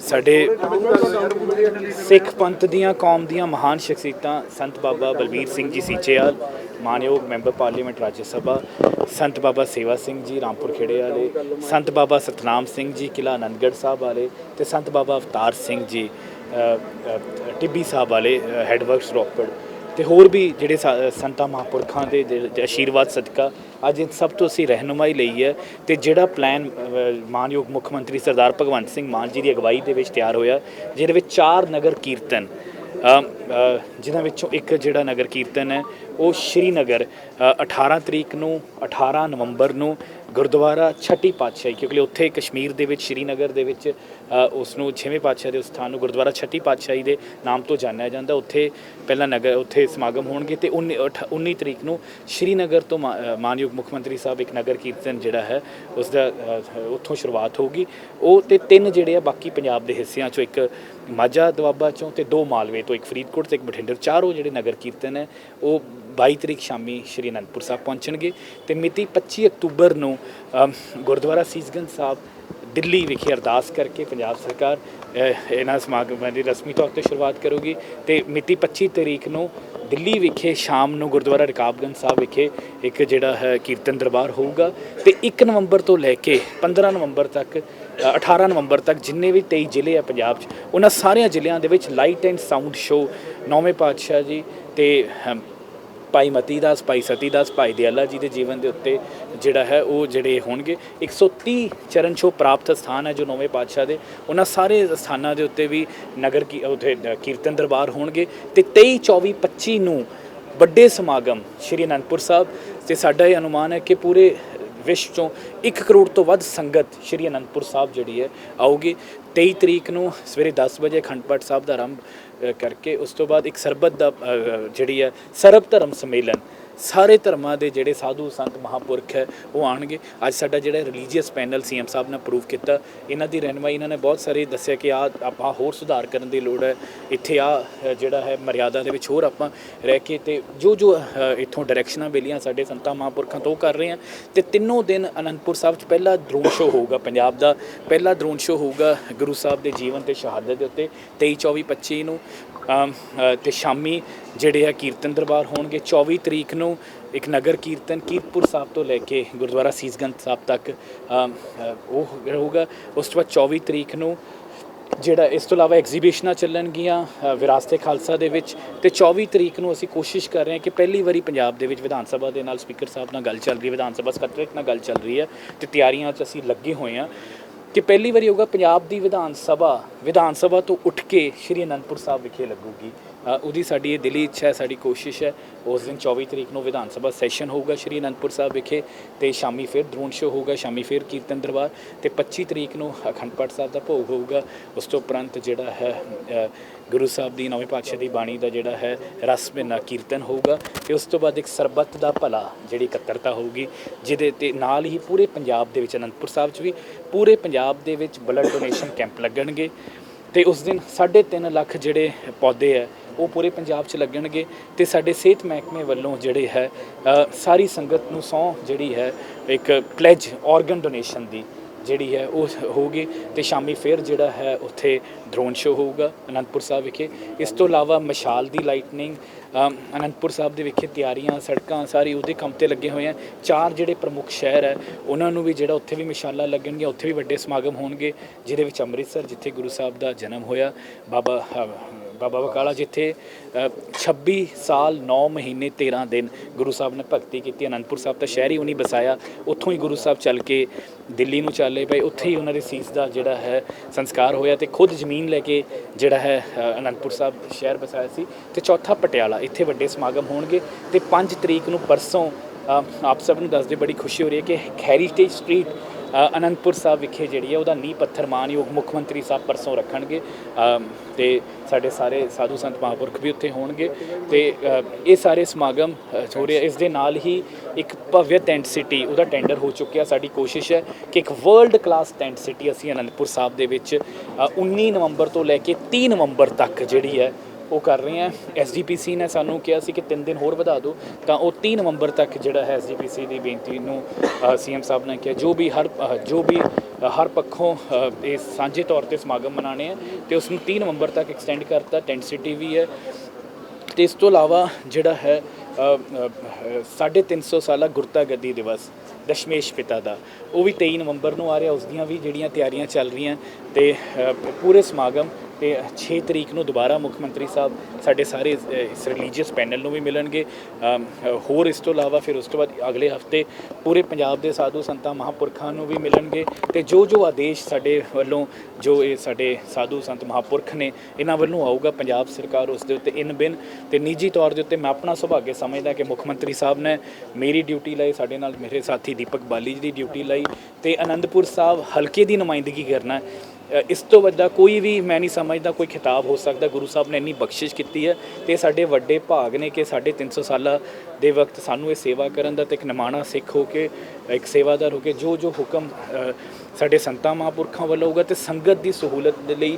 ਸਾਡੇ ਸਿੱਖ ਪੰਥ ਦੀਆਂ, ਕੌਮ ਦੀਆਂ ਮਹਾਨ ਸ਼ਖਸੀਅਤਾਂ ਸੰਤ ਬਾਬਾ ਬਲਬੀਰ ਸਿੰਘ ਜੀ ਸੀਚੇਵਾਲ, ਮਾਨਯੋਗ ਮੈਂਬਰ ਪਾਰਲੀਮੈਂਟ ਰਾਜ ਸਭਾ, ਸੰਤ ਬਾਬਾ ਸੇਵਾ ਸਿੰਘ ਜੀ ਰਾਮਪੁਰ ਖੇੜੇ ਵਾਲੇ, ਸੰਤ ਬਾਬਾ ਸਤਨਾਮ ਸਿੰਘ ਜੀ ਕਿਲਾ ਆਨੰਦਗੜ੍ਹ ਸਾਹਿਬ ਵਾਲੇ ਤੇ ਸੰਤ ਬਾਬਾ ਅਵਤਾਰ ਸਿੰਘ ਜੀ ਟਿੱਬੀ ਸਾਹਿਬ ਵਾਲੇ ਹੈਡਵਰਕਸ ਰੋਪੜ ਤੇ ਹੋਰ ਵੀ ਜਿਹੜੇ ਸਾ- ਸੰਤਾਂ ਮਹਾਂਪੁਰਖਾਂ ਦੇ ਦੇ- ਆਸ਼ੀਰਵਾਦ ਸਦਕਾ ਅੱਜ ਸਭ ਤੋਂ ਅਸੀਂ ਰਹਿਨੁਮਾਈ ਲਈ ਹੈ ਤੇ ਜਿਹੜਾ ਪਲਾਨ ਮਾਨਯੋਗ ਮੁੱਖ ਮੰਤਰੀ ਸਰਦਾਰ ਭਗਵੰਤ ਸਿੰਘ ਮਾਨ ਜੀ ਦੀ ਅਗਵਾਈ ਦੇ ਵਿੱਚ ਤਿਆਰ ਹੋਇਆ ਜਿਹਦੇ ਵਿੱਚ ਚਾਰ ਨਗਰ ਕੀਰਤਨ ਅ, ਜਿਨ੍ਹਾਂ ਵਿੱਚੋਂ ਇੱਕ ਜਿਹੜਾ ਨਗਰ ਕੀਰਤਨ ਹੈ ਉਹ ਸ਼੍ਰੀਨਗਰ ਅ, 18 ਤਰੀਕ ਨੂੰ 18 ਨਵੰਬਰ ਨੂੰ ਗੁਰਦੁਆਰਾ ਛੱਟੀ ਪਾਤਸ਼ਾਹੀ ਕਿਉਂਕਿ ਉੱਥੇ ਕਸ਼ਮੀਰ ਦੇ ਵਿੱਚ ਸ਼੍ਰੀਨਗਰ ਦੇ ਵਿੱਚ ਅ, ਉਸ ਨੂੰ ਛੇਵੇਂ ਪਾਤਸ਼ਾਹ ਦੇ ਉਸ ਸਥਾਨ ਨੂੰ ਗੁਰਦੁਆਰਾ ਛੱਟੀ ਪਾਤਸ਼ਾਹੀ ਦੇ ਨਾਮ ਤੋਂ ਜਾਣਿਆ ਜਾਂਦਾ। ਉੱਥੇ ਪਹਿਲਾ ਨਗਰ ਉੱਥੇ ਸਮਾਗਮ ਹੋਣਗੇ ਤੇ 19 ਅਠ- 19 ਤਰੀਕ ਨੂੰ ਸ਼੍ਰੀਨਗਰ ਤੋਂ ਮਾ- ਮਾਨਯੋਗ ਮੁੱਖ ਮੰਤਰੀ ਸਾਹਿਬ ਇੱਕ ਨਗਰ ਕੀਰਤਨ ਜਿਹੜਾ ਹੈ ਉਸ ਦਾ ਉੱਥੋਂ ਸ਼ੁਰੂਆਤ ਹੋਊਗੀ। ਉਹ ਤੇ ਤਿੰਨ ਜਿਹੜੇ ਆ ਬਾਕੀ ਪੰਜਾਬ ਦੇ ਹਿੱਸਿਆਂ ਚੋਂ ਇੱਕ ਮਾਝਾ ਦੁਆਬਾ ਚੋਂ ਤੇ ਦੋ ਮਾਲਵੇ ਤੋਂ ਇੱਕ ਫਰੀਦਕੋਟ ਤੇ ਇੱਕ ਬਠਿੰਡੇ। ਚਾਰੋਂ ਜਿਹੜੇ ਨਗਰ ਕੀਰਤਨ ਹੈ ਉਹ 22 ਤਰੀਕ ਸ਼ਾਮੀ ਸ਼੍ਰੀ ਅਨੰਦਪੁਰ ਸਾਹਿਬ ਪਹੁੰਚਣਗੇ ਤੇ ਮਿਤੀ 25 ਅਕਤੂਬਰ ਨੂੰ ਗੁਰਦੁਆਰਾ ਸੀਸਗੰਜ ਸਾਹਿਬ ਦਿੱਲੀ ਵਿਖੇ ਅਰਦਾਸ ਕਰਕੇ ਪੰਜਾਬ ਸਰਕਾਰ ਇਹਨਾਂ ਸਮਾਗਮਾਂ ਦੀ ਰਸਮੀ ਤੌਰ ਤੇ ਸ਼ੁਰੂਆਤ ਕਰੂਗੀ ਤੇ ਮਿਤੀ 25 ਤਰੀਕ ਨੂੰ ਦਿੱਲੀ ਵਿਖੇ ਸ਼ਾਮ ਨੂੰ ਗੁਰਦੁਆਰਾ ਰਕਾਬਗੰਜ ਸਾਹਿਬ ਵਿਖੇ ਇੱਕ ਜਿਹੜਾ ਹੈ ਕੀਰਤਨ ਦਰਬਾਰ ਹੋਊਗਾ ਤੇ 1 ਨਵੰਬਰ ਤੋਂ ਲੈ ਕੇ 15 ਨਵੰਬਰ ਤੱਕ ਅ, 18 ਨਵੰਬਰ ਤੱਕ ਜਿੰਨੇ ਵੀ 23 ਜ਼ਿਲ੍ਹੇ ਆ ਪੰਜਾਬ 'ਚ ਉਹਨਾਂ ਸਾਰਿਆਂ ਜ਼ਿਲ੍ਹਿਆਂ ਦੇ ਵਿੱਚ ਲਾਈਟ ਐਂਡ ਸਾਊਂਡ ਸ਼ੋ ਨੌਵੇਂ ਪਾਤਸ਼ਾਹ ਜੀ ਤੇ ਭਾਈ ਮਤੀ ਦਾਸ, ਭਾਈ ਸਤੀ ਦਾਸ, ਭਾਈ ਦਿਆਲਾ ਜੀ ਦੇ ਜੀਵਨ ਦੇ ਉੱਤੇ ਜਿਹੜਾ ਹੈ ਉਹ ਜਿਹੜੇ ਹੋਣਗੇ। 130 ਚਰਨ ਛੋਹ ਪ੍ਰਾਪਤ ਸਥਾਨ ਹੈ ਜੋ ਨੌਵੇਂ ਪਾਤਸ਼ਾਹ ਦੇ। ਉਹਨਾਂ ਸਾਰੇ ਸਥਾਨਾਂ ਦੇ ਉੱਤੇ ਵੀ ਨਗਰ ਕੀ ਉਥੇ ਕੀਰਤਨ ਦਰਬਾਰ ਹੋਣਗੇ ਤੇ 23 24 25 ਨੂੰ ਵੱਡੇ ਸਮਾਗਮ ਸ਼੍ਰੀ ਅਨੰਦਪੁਰ ਸਾਹਿਬ ਤੇ ਸਾਡਾ ਇਹ ਅਨੁਮਾਨ ਹੈ ਕਿ ਪੂਰੇ ਵਿਸ਼ਵ ਚੋਂ 1 ਕਰੋੜ ਤੋਂ ਵੱਧ ਸੰਗਤ ਸ਼੍ਰੀ ਅਨੰਦਪੁਰ ਸਾਹਿਬ ਜਿਹੜੀ ਹੈ ਆਊਗੀ। 23 ਤਰੀਕ ਨੂੰ ਸਵੇਰੇ 10 ਵਜੇ ਅਖੰਡ ਪਾਠ ਸਾਹਿਬ ਦਾ ਆਰੰਭ ਕਰਕੇ ਉਸ ਤੋਂ ਬਾਅਦ ਇੱਕ ਸਰਬਤ ਦਾ ਜਿਹੜੀ ਹੈ ਸਰਬ ਧਰਮ ਸੰਮੇਲਨ ਸਾਰੇ ਧਰਮਾਂ ਦੇ ਜਿਹੜੇ ਸਾਧੂ ਸੰਤ ਮਹਾਪੁਰਖ ਹੈ ਉਹ ਆਣਗੇ ਅੱਜ ਸਾਡਾ ਜਿਹੜਾ ਰਿਲੀਜੀਅਸ ਪੈਨਲ ਸੀਐਮ ਸਾਹਿਬ ਨੇ ਅਪਰੂਵ ਕੀਤਾ ਇਹਨਾਂ ਦੀ ਰਹਿਨਮਾਈ ਇਹਨਾਂ ਨੇ ਬਹੁਤ ਸਾਰੇ ਦੱਸਿਆ ਕਿ ਆ ਆਪਾਂ ਹੋਰ ਸੁਧਾਰ ਕਰਨ ਦੀ ਲੋੜ ਹੈ। ਇੱਥੇ ਆ ਜਿਹੜਾ ਹੈ ਮਰਿਆਦਾ ਦੇ ਵਿੱਚ ਹੋਰ ਆਪਾਂ ਰਹਿ ਕੇ ਤੇ ਜੋ ਜੋ ਇੱਥੋਂ ਡਾਇਰੈਕਸ਼ਨਾਂ ਮਿਲੀਆਂ ਸਾਡੇ ਸੰਤਾਂ ਮਹਾਂਪੁਰਖਾਂ ਤੋਂ ਉਹ ਕਰ ਰਹੇ ਆ ਤੇ ਤਿੰਨੋਂ ਦਿਨ ਅਨੰਦਪੁਰ ਸਾਹਿਬ 'ਚ ਪਹਿਲਾ ਡਰੋਨ ਸ਼ੋਅ ਹੋਊਗਾ ਪੰਜਾਬ ਦਾ। ਪਹਿਲਾ ਡਰੋਨ ਸ਼ੋਅ ਹੋਊਗਾ ਗੁਰੂ ਸਾਹਿਬ ਦੇ ਜੀਵਨ ਤੇ ਸ਼ਹਾਦਤ ਦੇ ਉੱਤੇ 23 24 25 ਨੂੰ। ਅਮ, ਤੇ ਸ਼ਾਮੀ ਜਿਹੜੇ ਆ ਕੀਰਤਨ ਦਰਬਾਰ ਹੋਣਗੇ 24 ਤਰੀਕ ਨੂੰ ਇੱਕ ਨਗਰ ਕੀਰਤਨ ਕੀਰਤਪੁਰ ਸਾਹਿਬ ਤੋਂ ਲੈ ਕੇ ਗੁਰਦੁਆਰਾ ਸੀਸਗੰਜ ਸਾਹਿਬ ਤੱਕ ਉਹ ਰਹੂਗਾ। ਉਸ ਤੋਂ ਬਾਅਦ 24 ਤਰੀਕ ਨੂੰ ਜਿਹੜਾ ਇਸ ਤੋਂ ਇਲਾਵਾ ਐਗਜ਼ੀਬਿਸ਼ਨਾਂ ਚੱਲਣਗੀਆਂ ਅ, ਵਿਰਾਸਤੇ ਖਾਲਸਾ ਦੇ ਵਿੱਚ। ਤੇ 24 ਤਰੀਕ ਨੂੰ ਅਸੀਂ ਕੋਸ਼ਿਸ਼ ਕਰ ਰਹੇ ਹਾਂ ਕਿ ਪਹਿਲੀ ਵਾਰੀ ਪੰਜਾਬ ਦੇ ਵਿੱਚ ਵਿਧਾਨ ਸਭਾ ਦੇ ਨਾਲ ਸਪੀਕਰ ਸਾਹਿਬ ਨਾਲ ਗੱਲ ਚੱਲ ਰਹੀ ਹੈ ਵਿਧਾਨ ਸਭਾ ਸਕੱਤਰੇਟ ਨਾਲ ਗੱਲ ਚੱਲ ਰਹੀ ਹੈ। ਤੇ ਤਿਆਰੀਆਂ 'ਚ ਅਸੀਂ ਲੱਗੇ ਹੋਏ ਹਾਂ ਕਿ ਪਹਿਲੀ ਵਾਰੀ ਹੋਊਗਾ ਪੰਜਾਬ ਦੀ ਵਿਧਾਨ ਸਭਾ ਵਿਧਾਨ ਸਭਾ ਤੋਂ ਉੱਠ ਕੇ ਸ਼੍ਰੀ ਅਨੰਦਪੁਰ ਸਾਹਿਬ ਵਿਖੇ ਲੱਗੂਗੀ। ਉਹਦੀ ਸਾਡੀ ਇਹ ਦਿਲੀ ਇੱਛਾ ਹੈ, ਸਾਡੀ ਕੋਸ਼ਿਸ਼ ਹੈ, ਉਸ ਦਿਨ 24 ਤਰੀਕ ਨੂੰ ਵਿਧਾਨ ਸਭਾ ਸੈਸ਼ਨ ਹੋਊਗਾ ਸ਼੍ਰੀ ਅਨੰਦਪੁਰ ਸਾਹਿਬ ਵਿਖੇ ਤੇ ਸ਼ਾਮੀ ਫਿਰ ਦਰੂਣ ਸ਼ੋ ਹੋਊਗਾ, ਸ਼ਾਮੀ ਫਿਰ ਕੀਰਤਨ ਦਰਬਾਰ ਤੇ 25 ਤਰੀਕ ਨੂੰ ਅਖੰਡ ਪਾਠ ਸਾਹਿਬ ਦਾ ਭੋਗ ਹੋਊਗਾ। ਉਸ ਤੋਂ ਉਪਰੰਤ ਜਿਹੜਾ ਹੈ ਗੁਰੂ ਸਾਹਿਬ ਦੀ ਨੌਵੇਂ ਪਾਤਸ਼ਾਹ ਦੀ ਬਾਣੀ ਦਾ ਜਿਹੜਾ ਹੈ, ਰਸ ਬਿਨਾ ਕੀਰਤਨ ਹੋਊਗਾ ਤੇ ਉਸ ਤੋਂ ਬਾਅਦ ਇੱਕ ਸਰਬੱਤ ਦਾ ਭਲਾ ਜਿਹੜੀ ਇਕੱਤਰਤਾ ਹੋਊਗੀ, ਜਿਹਦੇ ਤੇ ਨਾਲ ਹੀ ਪੂਰੇ ਪੰਜਾਬ ਦੇ ਵਿੱਚ ਅਨੰਦਪੁਰ ਸਾਹਿਬ 'ਚ ਵੀ ਪੂਰੇ ਪੰਜਾਬ ਦੇ ਵਿੱਚ ਬਲੱਡ ਡੋਨੇਸ਼ਨ ਕੈਂਪ ਲੱਗਣਗੇ। ਤੇ ਉਸ ਦਿਨ 3.5 ਲੱਖ ਜਿਹੜੇ ਪੌਦੇ ਹੈ, ਉਹ ਪੂਰੇ ਪੰਜਾਬ 'ਚ ਲੱਗਣਗੇ ਤੇ ਸਾਡੇ ਸਿਹਤ ਮਹਿਕਮੇ ਵੱਲੋਂ ਜਿਹੜੇ ਹੈ ਸਾਰੀ ਸੰਗਤ ਨੂੰ ਸੌ ਜਿਹੜੀ ਹੈ, ਇੱਕ ਪਲੇਜ ਆਰਗਨ ਡੋਨੇਸ਼ਨ ਦੀ ਜਿਹੜੀ ਹੈ ਉਹ ਹੋਊਗੀ ਤੇ ਸ਼ਾਮੀ ਫਿਰ ਜਿਹੜਾ ਹੈ ਉੱਥੇ ਡਰੋਨ ਸ਼ੋ ਹੋਊਗਾ ਅਨੰਦਪੁਰ ਸਾਹਿਬ ਵਿਖੇ। ਇਸ ਤੋਂ ਇਲਾਵਾ ਮਸ਼ਾਲ ਦੀ ਲਾਈਟਨਿੰਗ ਅਨੰਦਪੁਰ ਸਾਹਿਬ ਦੇ ਵਿਖੇ ਤਿਆਰੀਆਂ ਸੜਕਾਂ ਸਾਰੀ ਉਹਦੇ ਕੰਮ ਤੇ ਲੱਗੇ ਹੋਏ ਆ। ਚਾਰ ਜਿਹੜੇ ਪ੍ਰਮੁੱਖ ਸ਼ਹਿਰ ਹੈ ਉਹਨਾਂ ਨੂੰ ਵੀ ਜਿਹੜਾ ਉੱਥੇ ਵੀ ਮਸ਼ਾਲਾਂ ਲੱਗਣਗੀਆਂ ਉੱਥੇ ਵੀ ਵੱਡੇ ਸਮਾਗਮ ਹੋਣਗੇ ਜਿਹਦੇ ਵਿੱਚ ਅੰਮ੍ਰਿਤਸਰ ਜਿੱਥੇ ਗੁਰੂ ਸਾਹਿਬ ਦਾ ਜਨਮ ਹੋਇਆ। ਬਾਬਾ ਅ, ਬਾਬਾ ਬਕਾਲਾ ਜਿੱਥੇ ਅ, 26 ਸਾਲ 9 ਮਹੀਨੇ 13 ਦਿਨ ਗੁਰੂ ਸਾਹਿਬ ਨੇ ਭਗਤੀ ਕੀਤੀ ਅਨੰਦਪੁਰ ਸਾਹਿਬ ਦਾ ਸ਼ਹਿਰ ਹੀ ਉਹਨੀ ਬਸਾਇਆ ਉੱਥੋਂ ਹੀ ਗੁਰੂ ਸਾਹਿਬ ਚੱਲ ਕੇ ਦਿੱਲੀ ਨੂੰ ਚੱਲੇ ਪਏ ਉੱਥੇ ਹੀ ਉਹਨਾਂ ਦੇ ਸੀਸ ਦਾ ਜਿਹੜਾ ਹੈ ਸੰਸਕਾਰ ਹੋਇਆ ਤੇ ਖੁਦ ਜ਼ਮੀਨ ਲੈ ਕੇ ਜਿਹੜਾ ਹੈ ਅਨੰਦਪੁਰ ਸਾਹਿਬ ਸ਼ਹਿਰ ਬਸਾਇਆ ਸੀ ਤੇ ਚੌਥਾ ਪਟਿਆਲਾ ਇੱਥੇ ਵੱਡੇ ਸਮਾਗਮ ਹੋਣਗੇ ਤੇ 5 ਤਰੀਕ ਨੂੰ ਪਰਸੋਂ ਆਪ ਸਭ ਨੂੰ ਦੱਸਦੇ ਬੜੀ ਖੁਸ਼ੀ ਹੋ ਰਹੀ ਹੈ ਕਿ ਹੈਰੀਟੇਜ ਸਟਰੀਟ ਅਨੰਦਪੁਰ ਸਾਹਿਬ ਵਿਖੇ ਜਿਹੜੀ ਹੈ ਉਹਦਾ ਨੀਂਹ ਪੱਥਰ ਮਾਨਯੋਗ ਮੁੱਖ ਮੰਤਰੀ ਸਾਹਿਬ ਪਰਸੋਂ ਰੱਖਣਗੇ। ਅਮ, ਤੇ ਸਾਡੇ ਸਾਰੇ ਸਾਧੂ ਸੰਤ ਮਹਾਂਪੁਰਖ ਵੀ ਉੱਥੇ ਹੋਣਗੇ। ਤੇ ਇਹ ਸਾਰੇ ਸਮਾਗਮ ਅ, ਹੋ ਰਹੇ ਇਸ ਦੇ ਨਾਲ ਹੀ ਇੱਕ ਭਵਯ ਟੈਂਟ ਸਿਟੀ ਉਹਦਾ ਟੈਂਡਰ ਹੋ ਚੁੱਕਿਆ। ਸਾਡੀ ਕੋਸ਼ਿਸ਼ ਹੈ ਕਿ ਇੱਕ ਵਰਲਡ ਕਲਾਸ ਟੈਂਟ ਸਿਟੀ ਅਸੀਂ ਅਨੰਦਪੁਰ ਸਾਹਿਬ ਦੇ ਵਿੱਚ ਅ, 19 ਨਵੰਬਰ ਤੋਂ ਲੈ ਕੇ 30 ਨਵੰਬਰ ਤੱਕ ਜਿਹੜੀ ਹੈ ਉਹ ਕਰ ਰਹੇ ਆ ਐਸਜੀਪੀਸੀ ਨੇ ਸਾਨੂੰ ਕਿਹਾ ਸੀ ਕਿ 3 ਦਿਨ ਹੋਰ ਵਧਾ ਦਿਓ। ਤਾਂ ਉਹ 3 ਨਵੰਬਰ ਤੱਕ ਜਿਹੜਾ ਹੈ ਐਸਜੀਪੀਸੀ ਦੀ ਬੇਨਤੀ ਨੂੰ ਸੀਐਮ ਸਾਹਿਬ ਨੇ ਕਿਹਾ ਜੋ ਵੀ ਹਰ ਜੋ ਵੀ ਹਰ ਪੱਖੋਂ ਇਹ ਸਾਂਝੇ ਤੌਰ ਤੇ ਸਮਾਗਮ ਮਨਾਣੇ ਆ ਤੇ ਉਸ ਨੂੰ 3 ਨਵੰਬਰ ਤੱਕ ਐਕਸਟੈਂਡ ਕਰਤਾ। ਟੈਂਟ ਸਿਟੀ ਵੀ ਹੈ। ਤੇ ਇਸ ਤੋਂ ਇਲਾਵਾ ਜਿਹੜਾ ਹੈ ਅ, ਅ, ਅ, ਸਾਢੇ 350 ਸਾਲਾ ਗੁਰਤਾ ਗੱਦੀ ਦਿਵਸ ਦਸ਼ਮੇਸ਼ ਪਿਤਾ ਦਾ। ਉਹ ਵੀ 23 ਨਵੰਬਰ ਨੂੰ ਆ ਰਿਹਾ। ਉਸ ਦੀਆਂ ਵੀ ਜਿਹੜੀਆਂ ਤਿਆਰੀਆਂ ਚੱਲ ਰਹੀਆਂ ਤੇ ਪੂਰੇ ਸਮਾਗਮ ਤੇ 6 ਤਰੀਕ ਨੂੰ ਦੁਬਾਰਾ ਮੁੱਖ ਮੰਤਰੀ ਸਾਹਿਬ ਸਾਡੇ ਸਾਰੇ ਇਸ ਰਿਲੀਜੀਅਸ ਪੈਨਲ ਨੂੰ ਵੀ ਮਿਲਣਗੇ। ਹੋਰ ਇਸ ਤੋਂ ਇਲਾਵਾ ਫਿਰ ਉਸ ਤੋਂ ਬਾਅਦ ਅਗਲੇ ਹਫ਼ਤੇ ਪੂਰੇ ਪੰਜਾਬ ਦੇ ਸਾਧੂ ਸੰਤਾਂ, ਮਹਾਂਪੁਰਖਾਂ ਨੂੰ ਵੀ ਮਿਲਣਗੇ ਤੇ ਜੋ ਜੋ ਆਦੇਸ਼ ਸਾਡੇ ਵੱਲੋਂ, ਜੋ ਇਹ ਸਾਡੇ ਸਾਧੂ ਸੰਤ, ਮਹਾਂਪੁਰਖ ਨੇ, ਇਹਨਾਂ ਵੱਲੋਂ ਆਊਗਾ ਪੰਜਾਬ ਸਰਕਾਰ ਉਸ ਦੇ ਉੱਤੇ ਇਨ ਬਿਨ। ਤੇ ਨਿੱਜੀ ਤੌਰ ਦੇ ਉੱਤੇ ਮੈਂ ਆਪਣਾ ਸੁਭਾਗੇ ਸਮਝਦਾ ਕਿ ਮੁੱਖ ਮੰਤਰੀ ਸਾਹਿਬ ਨੇ ਮੇਰੀ ਡਿਊਟੀ ਲਈ, ਸਾਡੇ ਨਾਲ ਮੇਰੇ ਸਾਥੀ ਦੀਪਕ ਬਾਲੀ ਜੀ ਦੀ ਡਿਊਟੀ ਲਈ ਤੇ ਅਨੰਦਪੁਰ ਸਾਹਿਬ ਹਲਕੇ ਦੀ ਨੁਮਾਇੰਦਗੀ ਕਰਨਾ ਇਸ ਤੋਂ ਵੱਡਾ ਕੋਈ ਵੀ ਮੈਂ ਨਹੀਂ ਸਮਝਦਾ ਕੋਈ ਖਿਤਾਬ ਹੋ ਸਕਦਾ। ਗੁਰੂ ਸਾਹਿਬ ਨੇ ਇੰਨੀ ਬਖਸ਼ਿਸ਼ ਕੀਤੀ ਹੈ ਤੇ ਸਾਡੇ ਵੱਡੇ ਭਾਗ ਨੇ ਕਿ ਸਾਡੇ 300 ਸਾਲਾਂ ਦੇ ਵਕਤ ਸਾਨੂੰ ਇਹ ਸੇਵਾ ਕਰਨ ਦਾ ਤੇ ਇੱਕ ਨਿਮਾਣਾ ਸਿੱਖ ਹੋ ਕੇ, ਇੱਕ ਸੇਵਾਦਾਰ ਹੋ ਕੇ ਜੋ ਜੋ ਹੁਕਮ ਸਾਡੇ ਸੰਤਾਂ ਮਹਾਂਪੁਰਖਾਂ ਵੱਲੋਂ ਹੋਊਗਾ ਤੇ ਸੰਗਤ ਦੀ ਸਹੂਲਤ ਦੇ ਲਈ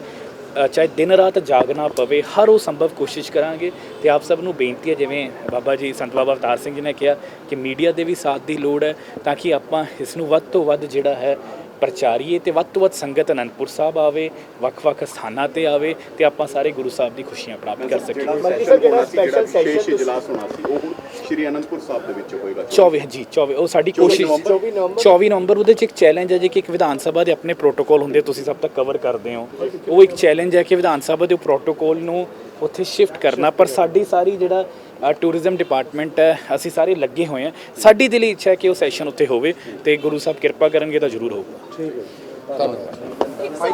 ਚਾਹੇ ਦਿਨ ਰਾਤ ਜਾਗਣਾ ਪਵੇ, ਹਰ ਉਹ ਸੰਭਵ ਕੋਸ਼ਿਸ਼ ਕਰਾਂਗੇ ਤੇ ਆਪ ਸਭ ਨੂੰ ਬੇਨਤੀ ਹੈ, ਜਿਵੇਂ ਬਾਬਾ ਜੀ ਸੰਤ ਬਾਬਾ ਅਵਤਾਰ ਸਿੰਘ ਜੀ ਨੇ ਕਿਹਾ ਕਿ ਮੀਡੀਆ ਦੇ ਵੀ ਸਾਥ ਦੀ ਲੋੜ ਹੈ ਤਾਂ ਕਿ ਆਪਾਂ ਇਸ ਨੂੰ ਵੱਧ ਤੋਂ ਵੱਧ ਜਿਹੜਾ ਹੈ ਪ੍ਰਚਾਰੀਏ ਤੇ ਵੱਧ ਤੋਂ ਵੱਧ ਸੰਗਤ ਅਨੰਦਪੁਰ ਸਾਹਿਬ ਆਵੇ ਵੱਖ-ਵੱਖ ਸਥਾਨਾਂ ਤੇ ਆਵੇ ਤੇ ਆਪਾਂ ਸਾਰੇ ਗੁਰੂ ਸਾਹਿਬ ਦੀ ਖੁਸ਼ੀਆਂ ਪ੍ਰਾਪਤ ਕਰ ਸਕੀਏ। ਜਿਹੜਾ ਮਤਲਬ ਸੈਸ਼ਨ ਜਿਹੜਾ ਹੋਣਾ ਸੀ ਜਿਹੜਾ special ਵਿਸ਼ੇਸ਼ session ਇਜਲਾਸ ਹੋਣਾ ਸੀ ਉਹ ਹੁਣ ਸ਼੍ਰੀ ਅਨੰਦਪੁਰ ਸਾਹਿਬ ਦੇ ਵਿੱਚ ਹੋਏਗਾ। 24 ਜੀ 24 ਉਹ ਸਾਡੀ 24 ਕੋਸ਼ਿਸ਼ ਨਵੰਬਰ? 24 ਨਵੰਬਰ? 24 ਨਵੰਬਰ ਉਹਦੇ ਚ ਇੱਕ ਚੈਲੰਜ ਹੈ ਜੀ ਕਿ ਇੱਕ ਵਿਧਾਨ ਸਭਾ ਦੇ ਆਪਣੇ ਪ੍ਰੋਟੋਕਾਲ ਹੁੰਦੇ ਤੁਸੀਂ ਸਭ ਤੱਕ ਕਵਰ ਕਰਦੇ ਹੋ। ਉਹ ਇੱਕ ਚੈਲੰਜ ਹੈ ਕਿ ਵਿਧਾਨ ਸਭਾ ਦੇ ਪ੍ਰੋਟੋਕਾਲ ਨੂੰ ਉੱਥੇ ਸ਼ਿਫਟ ਕਰਨਾ, ਪਰ ਸਾਡੀ ਸਾਰੀ ਜਿਹੜਾ ਟੂਰਿਜ਼ਮ ਡਿਪਾਰਟਮੈਂਟ ਹੈ, ਅਸੀਂ ਸਾਰੇ ਲੱਗੇ ਹੋਏ ਹਾਂ। ਸਾਡੀ ਦਿਲੀ ਇੱਛਾ ਹੈ ਕਿ ਉਹ ਸੈਸ਼ਨ ਉੱਥੇ ਹੋਵੇ ਤੇ ਗੁਰੂ ਸਾਹਿਬ ਕਿਰਪਾ ਕਰਨਗੇ ਤਾਂ ਜ਼ਰੂਰ ਹੋਊਗਾ। ਠੀਕ ਹੈ ਧੰਨਵਾਦ।